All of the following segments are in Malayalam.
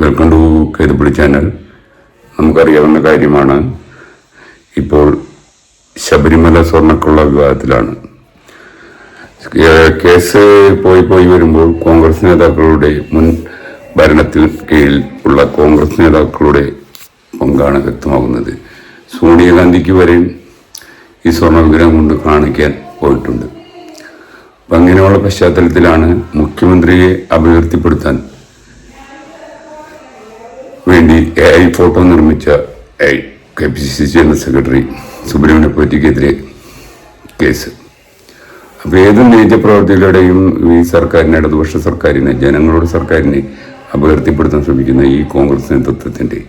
വെൽക്കം ടു കേതുപ്പിടി ചാനൽ നമുക്കറിയാവുന്ന കാര്യമാണ്. ഇപ്പോൾ ശബരിമല സ്വർണക്കുള്ള വിവാദത്തിലാണ്. കേസ് പോയി പോയി വരുമ്പോൾ കോൺഗ്രസ് നേതാക്കളുടെ മുൻ ഭരണത്തിൽ കീഴിൽ ഉള്ള കോൺഗ്രസ് നേതാക്കളുടെ പങ്കാണ് വ്യക്തമാകുന്നത്. സോണിയാഗാന്ധിക്ക് വരെ ഈ സ്വർണ വിഗ്രഹം കൊണ്ട് കാണിക്കാൻ പോയിട്ടുണ്ട്. അപ്പം അങ്ങനെയുള്ള പശ്ചാത്തലത്തിലാണ് മുഖ്യമന്ത്രിയെ അപകീർത്തിപ്പെടുത്താൻ എ ഐ ഫോട്ടോ നിർമ്മിച്ച I K P C C general secretary Subramanya case. അപ്പോൾ ഏത് നീചപ്രവർത്തികളുടെയും ഈ സർക്കാരിനെ ഇടതുപക്ഷ സർക്കാരിനെ ജനങ്ങളുടെ സർക്കാരിനെ അപകീർത്തിപ്പെടുത്താൻ ശ്രമിക്കുന്ന ഈ കോൺഗ്രസ് നേതൃത്വത്തിന്റെ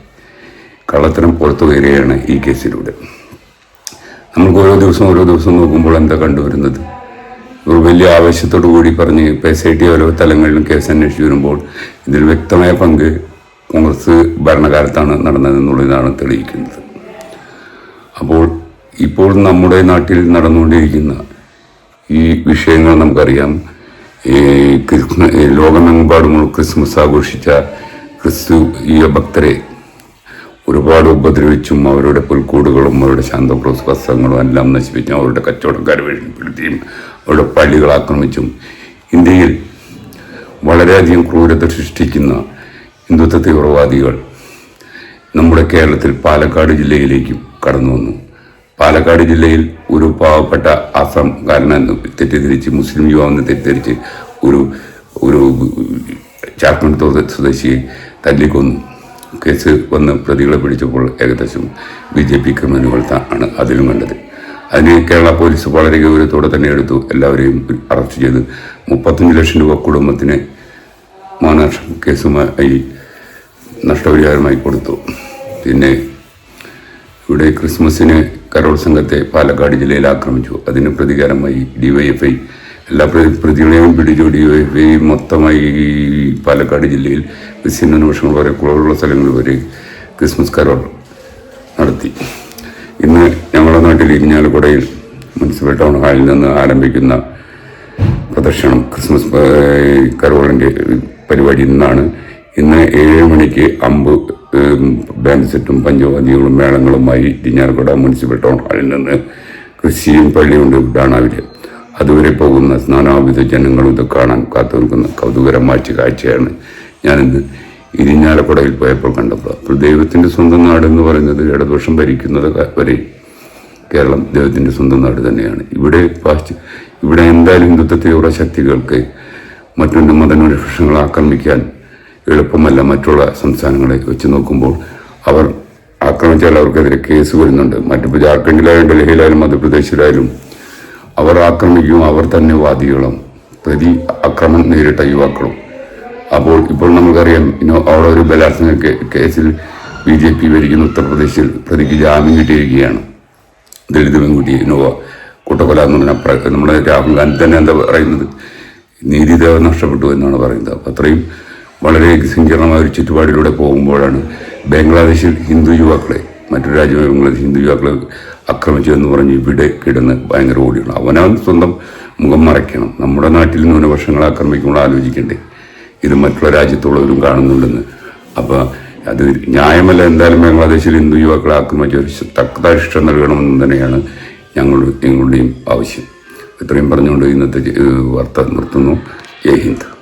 കള്ളത്തരം പുറത്തു വരികയാണ് ഈ കേസിലൂടെ. നമുക്ക് ഓരോ ദിവസം ഓരോ ദിവസം നോക്കുമ്പോൾ എന്താ കണ്ടുവരുന്നത്? ഒരു വലിയ ആവശ്യത്തോടു കൂടി പറഞ്ഞ് എസ് ഐ ടി ഓരോ തലങ്ങളിലും കേസ് അന്വേഷിച്ച് വരുമ്പോൾ ഇതിൽ വ്യക്തമായ പങ്ക് കോൺഗ്രസ് ഭരണകാലത്താണ് നടന്നതെന്നുള്ളതാണ് തെളിയിക്കുന്നത്. അപ്പോൾ ഇപ്പോൾ നമ്മുടെ നാട്ടിൽ നടന്നുകൊണ്ടിരിക്കുന്ന ഈ വിഷയങ്ങൾ നമുക്കറിയാം. ക്രിസ്മ ലോകമെമ്പാടുമുള്ള ക്രിസ്മസ് ആഘോഷിച്ച ക്രിസ്തു ഈ ഭക്തരെ ഒരുപാട് ഉപദ്രവിച്ചും അവരുടെ പുൽക്കൂടുകളും അവരുടെ ശാന്തക്രോസ് വസ്ത്രങ്ങളും എല്ലാം നശിപ്പിച്ചും അവരുടെ കച്ചവടക്കാരെ വീഴ്ചപ്പെടുത്തിയും അവരുടെ പള്ളികൾ ആക്രമിച്ചും ഇന്ത്യയിൽ വളരെയധികം ക്രൂരത സൃഷ്ടിക്കുന്ന ഹിന്ദുത്വ തീവ്രവാദികൾ നമ്മുടെ കേരളത്തിൽ പാലക്കാട് ജില്ലയിലേക്കും കടന്നു വന്നു. പാലക്കാട് ജില്ലയിൽ ഒരു പാവപ്പെട്ട കാരണം തെറ്റിദ്ധരിച്ച് മുസ്ലിം യുവാവിനെ തെറ്റിദ്ധരിച്ച് ഒരു ഒരു ചാക്കണ്ട് തോ- സ്വദേശിയെ തല്ലിക്കൊന്നു. കേസ് വന്ന് പ്രതികളെ പിടിച്ചപ്പോൾ ഏകദേശം ബി ജെ പി ക്രിമിനലുകൾ ആണ് അതിലും കണ്ടത്. അതിന് കേരള പോലീസ് വളരെ ഗൗരവത്തോടെ തന്നെ എടുത്തു. എല്ലാവരെയും അറസ്റ്റ് ചെയ്ത് മുപ്പത്തഞ്ച് ലക്ഷം രൂപ കുടുംബത്തിന് മാനനഷ്ട കേസുമായി നഷ്ടപരിഹാരമായി കൊടുത്തു. പിന്നെ ഇവിടെ ക്രിസ്മസിന് കരോൾ സംഘത്തെ പാലക്കാട് ജില്ലയിൽ ആക്രമിച്ചു. അതിന് പ്രതികാരമായി ഡിവൈഎഫ്ഐ എല്ലാ പ്രതി പ്രതികളെയും പിടിച്ചു. ഡിവൈഎഫ്ഐ മൊത്തമായി പാലക്കാട് ജില്ലയിൽ ക്രിസ്ത്യൻ അന്വേഷണം വരെ കുളവുള്ള സ്ഥലങ്ങളിൽ വരെ ക്രിസ്മസ് കരോൾ നടത്തി. ഇന്ന് ഞങ്ങളുടെ നാട്ടിൽ ഇരിഞ്ഞാലക്കുടയിൽ മുനിസിപ്പൽ ടൗൺ ഹാളിൽ നിന്ന് ആരംഭിക്കുന്ന പ്രദർശനം ക്രിസ്മസ് കരോളിന്റെ പരിപാടി ഇന്നാണ്. ഇന്ന് ഏഴ് മണിക്ക് അമ്പ് ബാങ്ക് സെറ്റും പഞ്ചവാദികളും മേളങ്ങളുമായി ഇരിഞ്ഞാലക്കുട മുനിസിപ്പൽ ടൗൺ ഹാളിൽ നിന്ന് ക്രിസ്ത്യൻ പള്ളിയുണ്ട് ഡാണാവിലെ അതുവരെ പോകുന്ന സ്നാനാവിധ ജനങ്ങളും ഇത് കാണാൻ കാത്തുനിൽക്കുന്ന നിൽക്കുന്ന കൗതുകരമായ കാഴ്ചയാണ് ഞാനിന്ന് ഇരിഞ്ഞാലക്കുടയിൽ പോയപ്പോൾ കണ്ടപ്പോൾ അപ്പോൾ ദൈവത്തിന്റെ സ്വന്തം നാട് എന്ന് പറയുന്നത് ഇടതുപക്ഷം ഭരിക്കുന്നത് വരെ കേരളം ദൈവത്തിന്റെ സ്വന്തം നാട് തന്നെയാണ്. ഇവിടെ ഇവിടെ എന്തായാലും ഹിന്ദുത്വ തീവ്ര ശക്തികൾക്ക് മറ്റൊരു മതന്യൂനപക്ഷങ്ങളെ ആക്രമിക്കാൻ എളുപ്പമല്ല മറ്റുള്ള സംസ്ഥാനങ്ങളെ വെച്ച് നോക്കുമ്പോൾ അവർ ആക്രമിച്ചാൽ അവർക്കെതിരെ കേസ് വരുന്നുണ്ട്. മറ്റിപ്പോൾ ജാർഖണ്ഡിലായാലും ഡൽഹിയിലായാലും മധ്യപ്രദേശിലായാലും അവർ ആക്രമിക്കും അവർ തന്നെ വാദികളും പ്രതി ആക്രമം നേരിട്ട യുവാക്കളും അപ്പോൾ ഇപ്പോൾ നമുക്കറിയാം അവിടെ ഒരു ബലാത്സംഗ കേസിൽ ബി ജെ പി ഭരിക്കുന്ന ഉത്തർപ്രദേശിൽ പ്രതിക്ക് ജാമ്യം കിട്ടിയിരിക്കുകയാണ്. ദളിത് പെൺകുട്ടി ഇന്നോവ കൂട്ടക്കൊല എന്ന് പറഞ്ഞാൽ പ്ര- നമ്മുടെ രാഹുൽ ഗാന്ധി തന്നെ എന്താ പറയുന്നത്? നീതിദേവ നഷ്ടപ്പെട്ടു എന്നാണ് പറയുന്നത്. അപ്പം അത്രയും വളരെ സങ്കീർണമായ ഒരു ചുറ്റുപാടിലൂടെ പോകുമ്പോഴാണ് ബംഗ്ലാദേശിൽ ഹിന്ദു യുവാക്കളെ മറ്റൊരു രാജ്യമായ ബംഗ്ലാദേശ് ഹിന്ദു യുവാക്കളെ ആക്രമിച്ചു എന്ന് പറഞ്ഞ് ഇവിടെ കിടന്ന് ഭയങ്കര ഓടിയാണ്. അവനവൻ സ്വന്തം മുഖം മറയ്ക്കണം. നമ്മുടെ നാട്ടിൽ ന്യൂനപക്ഷങ്ങളെ ആക്രമിക്കുമ്പോൾ ആലോചിക്കണ്ടേ. ഇത് മറ്റുള്ള രാജ്യത്തുള്ളവരും കാണുന്നുണ്ടെന്ന്. അപ്പോൾ അത് ന്യായമല്ല എന്തായാലും ബംഗ്ലാദേശിൽ ഹിന്ദു യുവാക്കളെ ആക്രമിച്ച ഒരു തക്കതായ ശിക്ഷ നൽകണമെന്ന് തന്നെയാണ് ഞങ്ങളുടെ ഞങ്ങളുടെയും ആവശ്യം. ഇത്രയും പറഞ്ഞുകൊണ്ട് ഇന്നത്തെ വാർത്ത നിർത്തുന്നു. ജയ് ഹിന്ദ്.